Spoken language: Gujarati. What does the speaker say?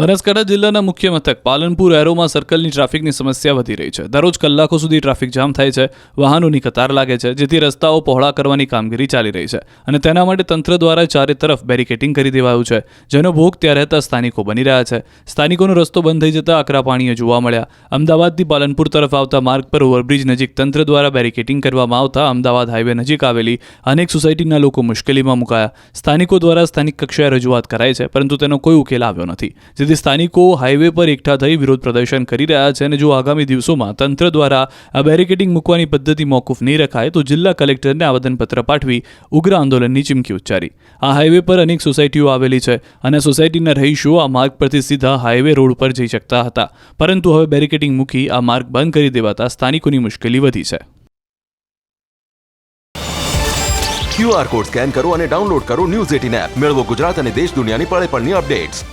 બનાસકાંઠા જિલ્લાના મુખ્ય મથક પાલનપુર એરોમાં સર્કલની ટ્રાફિકની સમસ્યા વધી રહી છે. દરરોજ કલાકો સુધી ટ્રાફિક જામ થાય છે. વાહનોની કતાર લાગે છે, જેથી રસ્તાઓ પહોળા કરવાની કામગીરી ચાલી રહી છે અને તેના માટે તંત્ર દ્વારા ચારે તરફ બેરિકેટિંગ કરી દેવાયું છે. જેનો ભોગ ત્યાં રહેતા સ્થાનિકો બની રહ્યા છે. સ્થાનિકોનો રસ્તો બંધ થઈ જતા આકરા પાણીએ જોવા મળ્યા. અમદાવાદથી પાલનપુર તરફ આવતા માર્ગ પર ઓવરબ્રિજ નજીક તંત્ર દ્વારા બેરિકેટિંગ કરવામાં આવતા અમદાવાદ હાઈવે નજીક આવેલી અનેક સોસાયટીના લોકો મુશ્કેલીમાં મુકાયા. સ્થાનિકો દ્વારા સ્થાનિક કક્ષાએ રજૂઆત કરાઈ છે, પરંતુ તેનો કોઈ ઉકેલ આવ્યો નથી. જેથી સ્થાનિકો હાઈવે પર એકઠા થઈ વિરોધ પ્રદર્શન કરી રહ્યા છે અને જો આગામી દિવસોમાં તંત્ર દ્વારા આ બેરિકેડિંગ મૂકવાની પદ્ધતિ મોકૂફ નહીં રખાય, તો જિલ્લા કલેક્ટરને આવેદનપત્ર પાઠવી ઉગ્ર આંદોલનની ચીમકી ઉચ્ચારી. આ હાઈવે પર અનેક સોસાયટીઓ આવેલી છે અને સોસાયટીના રહીશો આ માર્ગ પરથી સીધા હાઈવે રોડ પર જઈ શકતા હતા. પરંતુ હવે બેરિકેડિંગ મૂકી આ માર્ગ બંધ કરી દેવાતા સ્થાનિકોની મુશ્કેલી વધી છે. ક્યુઆર કોડ સ્કેન કરો અને ડાઉનલોડ કરો ન્યૂઝ એટીન એપ મેળવો ગુજરાત અને દેશ દુનિયાની પળે પળની અપડેટ્સ